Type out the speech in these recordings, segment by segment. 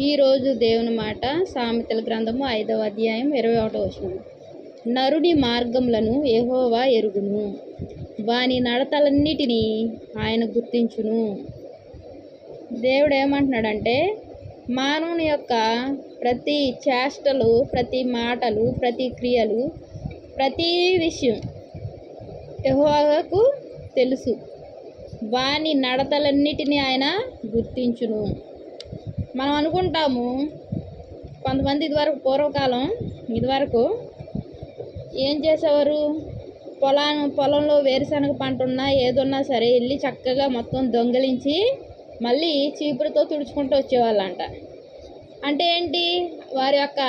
ఈరోజు దేవుని మాట సామెతల గ్రంథము ఐదవ అధ్యాయం ఇరవై ఒకటో వచనం. నరుని మార్గములను ఏహోవా ఎరుగును. వాని నడతలన్నిటినీ ఆయన గుర్తించును. దేవుడు ఏమంటున్నాడంటే మానవుని యొక్క ప్రతి చేష్టలు ప్రతి మాటలు ప్రతి క్రియలు ప్రతి విషయం యహోవాకు తెలుసు. వాని నడతలన్నిటినీ ఆయన గుర్తించును. మనం అనుకుంటాము కొంతమంది ఇదివరకు పూర్వకాలం ఇదివరకు ఏం చేసేవారు? పొలా పొలంలో వేరుశనగ పంట ఉన్నా ఏదున్నా సరే వెళ్ళి చక్కగా మొత్తం దొంగలించి మళ్ళీ చీపురుతో తుడుచుకుంటూ వచ్చేవాళ్ళంట. అంటే ఏంటి? వారి యొక్క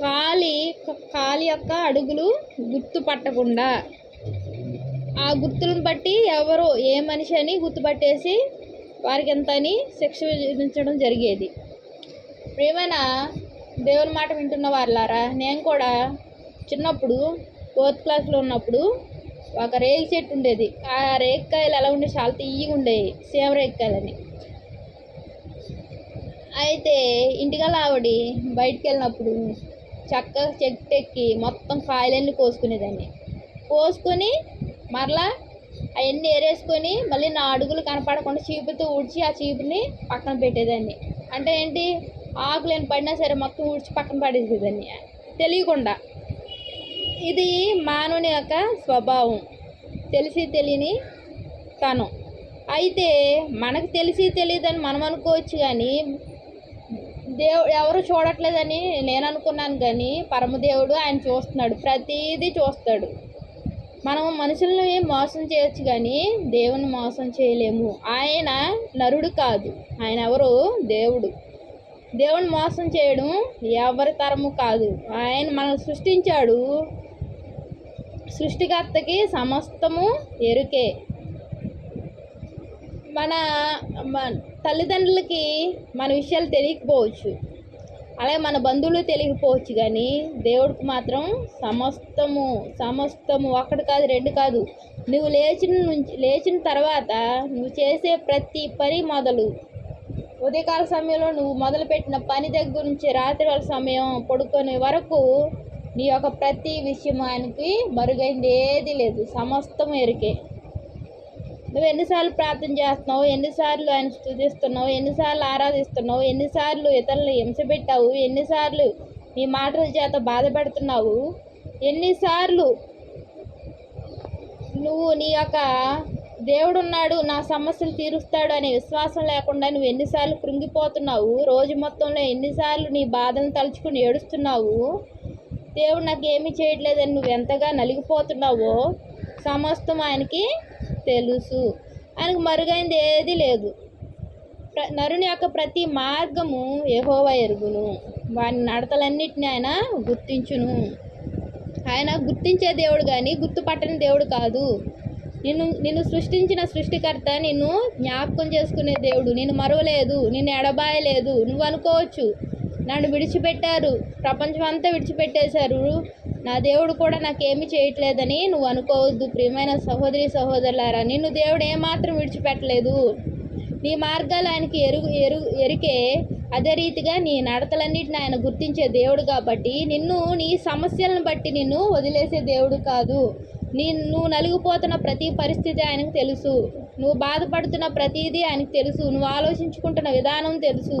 కాలి కాలి యొక్క అడుగులు గుర్తుపట్టకుండా ఆ గుర్తులను బట్టి ఎవరు ఏ మనిషి అని గుర్తుపట్టేసి వారికి ఎంత అని శిక్ష విధించడం జరిగేది. ప్రియమైన దేవుని మాట వింటున్న వాళ్ళారా నేను కూడా చిన్నప్పుడు ఫోర్త్ క్లాస్లో ఉన్నప్పుడు ఒక రేగి చెట్టు ఉండేది. ఆ రేగికాయలు ఎలా ఉండే చాలా తీయగా ఉండేవి సేమ రేగికాయలని అయితే ఇంటికల్ ఆవిడ బయటికి వెళ్ళినప్పుడు చక్కగా చెట్టు ఎక్కి మొత్తం కాయలన్నీ కోసుకునేదాన్ని. కోసుకొని మరలా అవన్నీ ఏరేసుకొని మళ్ళీ నా అడుగులు కనపడకుండా చీపుతో ఊడ్చి ఆ చీపుని పక్కన పెట్టేదాన్ని. అంటే ఏంటి? ఆకులేని పడినా సరే మొత్తం ఊడ్చి పక్కన పడేసేదాన్ని. తెలియకుండా. ఇది మానవుని యొక్క స్వభావం. తెలిసి తెలియని తనం. అయితే మనకు తెలిసి తెలియదని మనం అనుకోవచ్చు కానీ దేవుడు ఎవరు చూడట్లేదని నేను అనుకున్నాను కానీ పరమదేవుడు ఆయన చూస్తున్నాడు. ప్రతిదీ చూస్తాడు. మనం ఏం మోసం చేయొచ్చు కానీ దేవుని మోసం చేయలేము. ఆయన నరుడు కాదు. ఆయన ఎవరు? దేవుడు. దేవుని మోసం చేయడం ఎవరి తరము కాదు. ఆయన మనల్ని సృష్టించాడు. సృష్టికర్తకి సమస్తము ఎరుకే. మన తల్లిదండ్రులకి మన విషయాలు తెలియకపోవచ్చు. అలాగే మన బంధువులు తెలియకపోవచ్చు కానీ దేవుడికి మాత్రం సమస్తము సమస్తము ఒకటి కాదు రెండు కాదు. నువ్వు లేచిన నుంచి లేచిన తర్వాత నువ్వు చేసే ప్రతి పని మొదలు. ఉదయకాల సమయంలో నువ్వు మొదలుపెట్టిన పని దగ్గర నుంచి రాత్రి వాళ్ళ సమయం పడుకునే వరకు నీ యొక్క ప్రతి విషయం ఆయనకి మరుగైంది ఏది లేదు. సమస్తం ఎరికే. నువ్వు ఎన్నిసార్లు ప్రార్థన చేస్తున్నావు? ఎన్నిసార్లు ఆయన స్థుతిస్తున్నావు? ఎన్నిసార్లు ఆరాధిస్తున్నావు? ఎన్నిసార్లు ఇతరులను హింసపెట్టావు ఎన్నిసార్లు నీ మాటల చేత బాధపడుతున్నావు? ఎన్నిసార్లు నువ్వు నీ యొక్క దేవుడు ఉన్నాడు నా సమస్యలు తీరుస్తాడు అనే విశ్వాసం లేకుండా నువ్వు ఎన్నిసార్లు కృంగిపోతున్నావు? రోజు మొత్తంలో ఎన్నిసార్లు నీ బాధను తలుచుకుని ఏడుస్తున్నావు? దేవుడు నాకు ఏమీ చేయట్లేదని నువ్వు ఎంతగా నలిగిపోతున్నావో సమస్తం ఆయనకి తెలుసు. ఆయనకు మరుగైంది ఏది లేదు. ప్ర నరుని యొక్క ప్రతి మార్గము యెహోవా ఎరుగును. వాని నడతలన్నిటిని ఆయన గుర్తించును. ఆయన గుర్తించే దేవుడు కానీ గుర్తుపట్టని దేవుడు కాదు. నిన్ను నిన్ను సృష్టించిన సృష్టికర్త నిన్ను జ్ఞాపకం చేసుకునే దేవుడు. నిన్ను మరవలేదు నిన్ను ఎడబాయలేదు. నువ్వు అనుకోవచ్చు నన్ను విడిచిపెట్టారు. ప్రపంచం అంతా విడిచిపెట్టేశారు. నా దేవుడు కూడా నాకేమీ చేయట్లేదని నువ్వు అనుకోవద్దు ప్రియమైన సహోదరి సహోదరులారా. నిన్ను దేవుడు ఏమాత్రం విడిచిపెట్టలేదు. నీ మార్గాలు ఆయనకి ఎరుగు ఎరు ఎరికే అదే రీతిగా నీ నడతలన్నిటిని ఆయన గుర్తించే దేవుడు కాబట్టి నిన్ను నీ సమస్యలను బట్టి నిన్ను వదిలేసే దేవుడు కాదు. నీ నువ్వు నలిగిపోతున్న ప్రతి పరిస్థితి ఆయనకు తెలుసు. నువ్వు బాధపడుతున్న ప్రతిదీ ఆయనకు తెలుసు. నువ్వు ఆలోచించుకుంటున్న విధానం తెలుసు.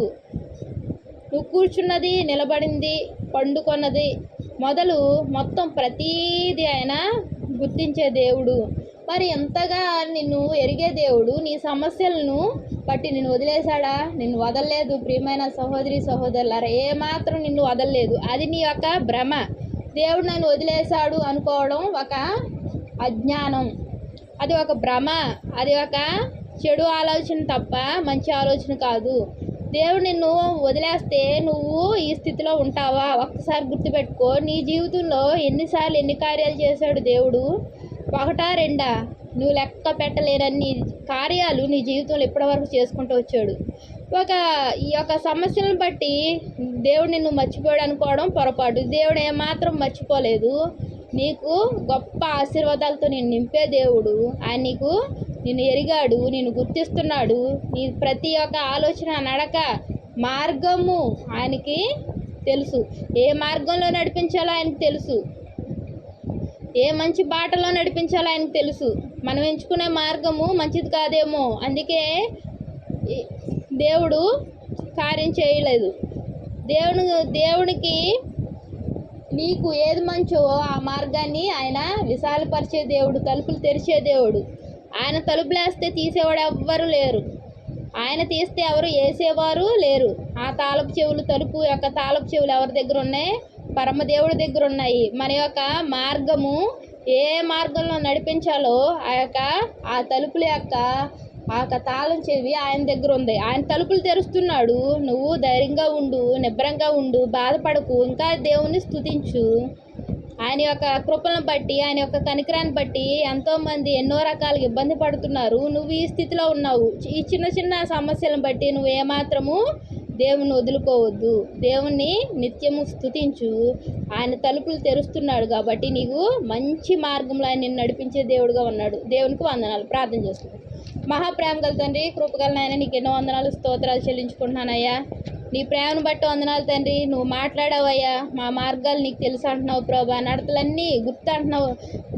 నువ్వు కూర్చున్నది నిలబడింది పండుకొన్నది మొదలు మొత్తం ప్రతీది ఆయన గుర్తించే దేవుడు. మరి ఎంతగా నిన్ను ఎరిగే దేవుడు నీ సమస్యలను బట్టి నిన్ను వదిలేశాడా? నిన్ను వదలలేదు. ప్రియమైన సహోదరి సహోదరులారా ఏమాత్రం నిన్ను వదలలేదు. అది నీ యొక్క భ్రమ. దేవుడు నన్ను వదిలేశాడు అనుకోవడం ఒక అజ్ఞానం. అది ఒక భ్రమ. అది ఒక చెడు ఆలోచన తప్ప మంచి ఆలోచన కాదు. దేవుడు నిన్ను వదిలేస్తే నువ్వు ఈ స్థితిలో ఉంటావా? ఒక్కసారి గుర్తుపెట్టుకో. నీ జీవితంలో ఎన్నిసార్లు ఎన్ని కార్యాలు చేశాడు దేవుడు? ఒకటా రెండా? నువ్వు లెక్క పెట్టలేనన్ని కార్యాలు నీ జీవితంలో ఇప్పటివరకు చేసుకుంటూ వచ్చాడు. ఒక ఈ యొక్క సమస్యలను బట్టి దేవుడు నిన్ను మర్చిపోయాడు అనుకోవడం పొరపాటు. దేవుడు ఏమాత్రం మర్చిపోలేదు. నీకు గొప్ప ఆశీర్వాదాలతో నేను నింపే దేవుడు. ఆయన నీకు నిన్ను ఎరిగాడు నిన్ను గుర్తిస్తున్నాడు. నీ ప్రతి ఒక్క ఆలోచన నడక మార్గము ఆయనకి తెలుసు. ఏ మార్గంలో నడిపించాలో ఆయనకు తెలుసు. ఏ మంచి బాటలో నడిపించాలో ఆయనకు తెలుసు. మనం ఎంచుకునే మార్గము మంచిది కాదేమో. అందుకే దేవుడు కార్యం చేయలేదు. దేవుని దేవునికి నీకు ఏది మంచో ఆ మార్గాన్ని ఆయన విశాలపరిచే దేవుడు తలుపులు తెరిచే దేవుడు. ఆయన తలుపులు వేస్తే తీసేవాడు ఎవ్వరు లేరు. ఆయన తీస్తే ఎవరు వేసేవారు లేరు. ఆ తాళపు చెవులు తలుపు యొక్క తాళపు చెవులు ఎవరి దగ్గర ఉన్నాయి? పరమదేవుడి దగ్గర ఉన్నాయి. మన యొక్క మార్గము ఏ మార్గంలో నడిపించాలో ఆ యొక్క ఆ తలుపుల యొక్క ఆ యొక్క తాళం చెవి ఆయన దగ్గర ఉంది. ఆయన తలుపులు తెరుస్తున్నాడు. నువ్వు ధైర్యంగా ఉండు నిబ్బరంగా ఉండు బాధపడకు. ఇంకా దేవుని స్తుతించు. ఆయన యొక్క కృపలను బట్టి ఆయన యొక్క కనికరాన్ని బట్టి ఎంతోమంది ఎన్నో రకాలుగా ఇబ్బంది పడుతున్నారు. నువ్వు ఈ స్థితిలో ఉన్నావు. ఈ చిన్న చిన్న సమస్యలను బట్టి నువ్వు ఏమాత్రము దేవుని వదులుకోవద్దు. దేవుణ్ణి నిత్యము స్తుతించు. ఆయన తలుపులు తెరుస్తున్నాడు కాబట్టి నీకు మంచి మార్గంలో ఆయన నిన్ను నడిపించే దేవుడుగా ఉన్నాడు. దేవునికి వందనాలు. ప్రార్థన చేసుకుంటాం మహాప్రేమ గల తండ్రి కృపగల నాయన నీకు ఎన్నో వందనాలు స్తోత్రాలు చెల్లించుకుంటున్నానయ్యా. నీ ప్రేమను బట్టి వందనాలు తండ్రి. నువ్వు మాట్లాడావయ్యా మా మార్గాలు నీకు తెలుసు అంటున్నావు ప్రభా. నడతలన్నీ గుర్తు అంటున్నావు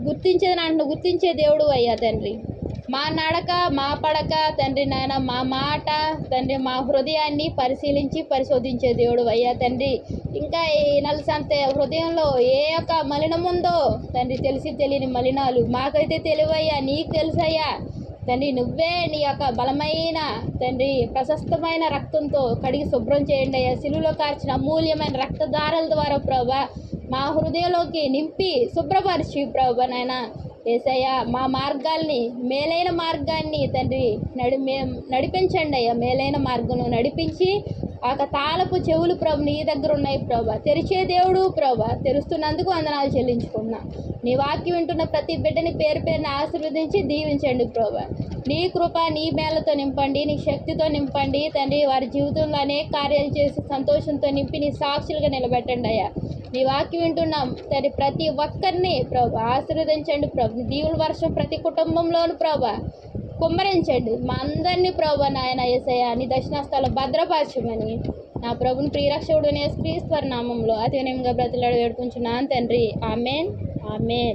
గుర్తించేది అంటున్నావు గుర్తించే దేవుడు అయ్యా తండ్రి. మా నడక మా పడక తండ్రి నాయన మా మాట తండ్రి మా హృదయాన్ని పరిశీలించి పరిశోధించే దేవుడు అయ్యా తండ్రి. ఇంకా ఈ నలసంత హృదయంలో ఏ యొక్క మలినం ఉందో తండ్రి తెలిసి తెలియని మలినాలు మాకైతే తెలివయ్యా నీకు తెలుసయ్యా. తండ్రి నువ్వే నీ యొక్క బలమైన తండ్రి ప్రశస్తమైన రక్తంతో కడిగి శుభ్రం చేయండి అయ్యా. సిలువలో కార్చిన అమూల్యమైన రక్తధారల ద్వారా ప్రభా మా హృదయంలోకి నింపి శుభ్రపరిచి ప్రభా నాయన. ఏసయ్యా మా మార్గాల్ని మేలైన మార్గాన్ని తండ్రి నడి మే- నడిపించండి అయ్యా. మేలైన మార్గంలో నడిపించి ఒక తాళపు చెవులు ప్రభు నీ దగ్గర ఉన్నాయి ప్రభా. తెరిచే దేవుడు ప్రభా. తెరుస్తున్నందుకు వందనాలు చెల్లించుకున్నా నీ వాక్యం వింటున్న ప్రతి బిడ్డని పేరు పేరుని ఆశీర్వదించి దీవించండి ప్రభా. నీ కృప నీ మేలతో నింపండి నీ శక్తితో నింపండి. తండ్రి వారి జీవితంలో అనేక కార్యాలు చేసి సంతోషంతో నింపి నీ సాక్షులుగా నిలబెట్టండి అయ్యా. నీ వాక్యం వింటున్నాం. తండ్రి ప్రతి ఒక్కరిని ప్రభు ఆశీర్వదించండి ప్రభు. దీవుల వర్షం ప్రతి కుటుంబంలోను ప్రభా. కుమ్మరించండి. మా అందరినీ ప్రభు నాయన ఏసయ్య నీ దర్శనస్థలం భద్రపరచమని. నా ప్రభుని ప్రియరక్షకుడు క్రీస్తు నామంలో అతి వినయంగా బ్రతిలాడు వేడుకుంటున్నాను తండ్రి. ఆమెన్. ఆమెన్.